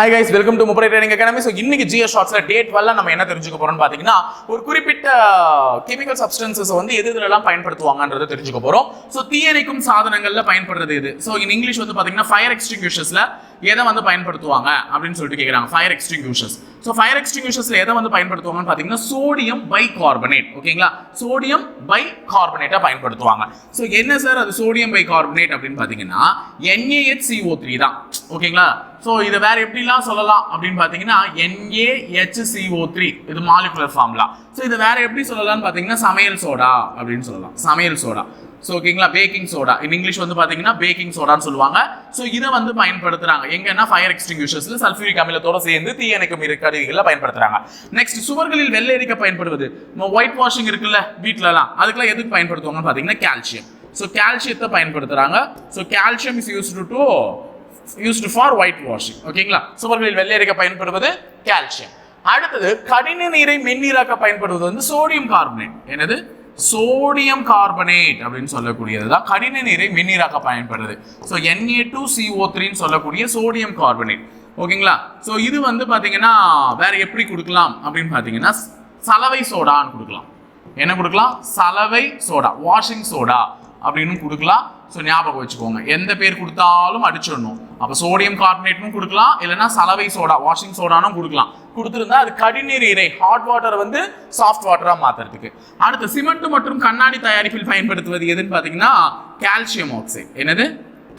Hi guys welcome to Muppadai training academy so இன்னைக்கு ஜியோ ஷார்ட்ஸில் date வரல நம்ம என்ன தெரிஞ்சுக்க போகிறோம்னு பாத்தீங்கன்னா ஒரு குறிப்பிட்ட uh, கெமிக்கல் சப்ஸ்டன்சஸ் வந்து எது எதுலலாம் பயன்படுத்துவாங்கன்றத தெரிஞ்சுக்க போகிறோம் ஸோ தீயணைக்கும் சாதனங்களில் பயன்படுறது இது ஸோ இன் இங்கிலீஷ் வந்து பார்த்தீங்கன்னா ஃபயர் எக்ஸ்டிங்யூஷஸில் எதை வந்து பயன்படுத்துவாங்க? அப்படின்னு சொல்லிட்டு கேட்குறாங்க ஃபயர் எக்ஸ்டிங்யூஷஸ் ஸோ ஃபயர் எக்ஸ்டிங்யூஷர்ஸ்ல எதை வந்து பயன்படுத்துவாங்கன்னு பார்த்தீங்கன்னா சோடியம் பை கார்பனேட் ஓகேங்களா? சோடியம் பை கார்பனேட்டை பயன்படுத்துவாங்க. ஸோ என்ன சார் அது சோடியம் பை கார்பனேட் அப்படின்னு பார்த்தீங்கன்னா NaHCO3 த்ரீ தான். ஓகேங்களா? ஸோ இதை வேற எப்படிலாம் சொல்லலாம் அப்படின்னு பார்த்தீங்கன்னா NaHCO3 த்ரீ இது மாலிகுலர் ஃபார்ம்லாம் ஸோ இது வேற எப்படி சொல்லலாம்னு பார்த்தீங்கன்னா சமையல் சோடா அப்படின்னு சொல்லலாம். சமையல் சோடா. ஸோ ஓகேங்களா பேக்கிங் சோடா இன் இங்கிலீஷ் வந்து பார்த்தீங்கன்னா பேக்கிங் சோடான்னு சொல்லுவாங்க. ஸோ இதை வந்து பயன்படுத்துறாங்க. எங்கன்னா ஃபயர் எக்ஸ்டிங்யூஷர்ஸ்ல சல்ஃபியூரிக் அமிலத்தோட சேர்ந்து தீயணைக்கும் கருவிகளில் பயன்படுத்துறாங்க. நெக்ஸ்ட் சுவர்களில் வெள்ளை அடிக்க பயன்படுவது ஒயிட் வாஷிங் இருக்குல்ல வீட்டிலலாம் அதுக்கெல்லாம் எதுக்கு பயன்படுத்துவாங்கன்னு பார்த்தீங்கன்னா கால்சியம் ஸோ கால்சியத்தை பயன்படுத்துறாங்க. So calcium is used to used for whitewashing ஓகேங்களா சுவர்களில் வெள்ளையடிக்க பயன்படுவது கால்சியம் அடுத்தது கடின நீரை மென்னீராக்க பயன்படுவது வந்து சோடியம் கார்பனேட் என்னது? சோடியம் கார்பனேட் அப்படின்னு சொல்லக்கூடியது தான் கடின நீரை வெந்நீராக்க பயன்படுது. ஸோ என்ஏ டூ சிஓ த்ரீன்னு சொல்லக்கூடிய சோடியம் கார்பனேட் ஓகேங்களா ஸோ இது வந்து பார்த்தீங்கன்னா வேற எப்படி கொடுக்கலாம் அப்படின்னு பார்த்தீங்கன்னா சலவை சோடான்னு கொடுக்கலாம். என்ன கொடுக்கலாம்? சலவை சோடா வாஷிங் சோடா அப்படின்னு கொடுக்கலாம். ஸோ ஞாபகம் வச்சுக்கோங்க. எந்த பேர் கொடுத்தாலும் அடிச்சிடணும். அப்போ சோடியம் கார்பனேட்டும் கொடுக்கலாம். இல்லைன்னா சலவை சோடா வாஷிங் சோடானும் கொடுக்கலாம். கொடுத்துருந்தா அது கடிநீர் இறை ஹாட் வாட்டரை வந்து சாஃப்ட் வாட்டராக மாற்றுறதுக்கு அடுத்து சிமெண்ட் மற்றும் கண்ணாடி தயாரிப்பில் பயன்படுத்துவது எதுன்னு பார்த்தீங்கன்னா கால்சியம் ஆக்சைடு என்னது?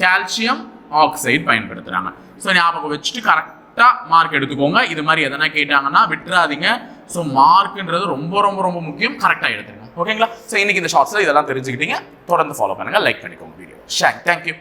கால்சியம் ஆக்சைடு பயன்படுத்துகிறாங்க ஸோ ஞாபகம் வச்சுட்டு கரெக்டாக மார்க் எடுத்துக்கோங்க. இது மாதிரி எதனா கேட்டாங்கன்னா விட்டுறாதீங்க. ஸோ மார்க்குன்றது ரொம்ப ரொம்ப ரொம்ப முக்கியம். கரெக்டாக எடுத்துருங்க ஓகேங்களா? ஸோ இன்னைக்கு இந்த ஷார்ட்ஸில் இதெல்லாம் தெரிஞ்சுக்கிட்டீங்க. தொடர்ந்து ஃபாலோ பண்ணுங்க லைக் பண்ணிக்கோங்க வீடியோ ஷேங் தேங்க்யூ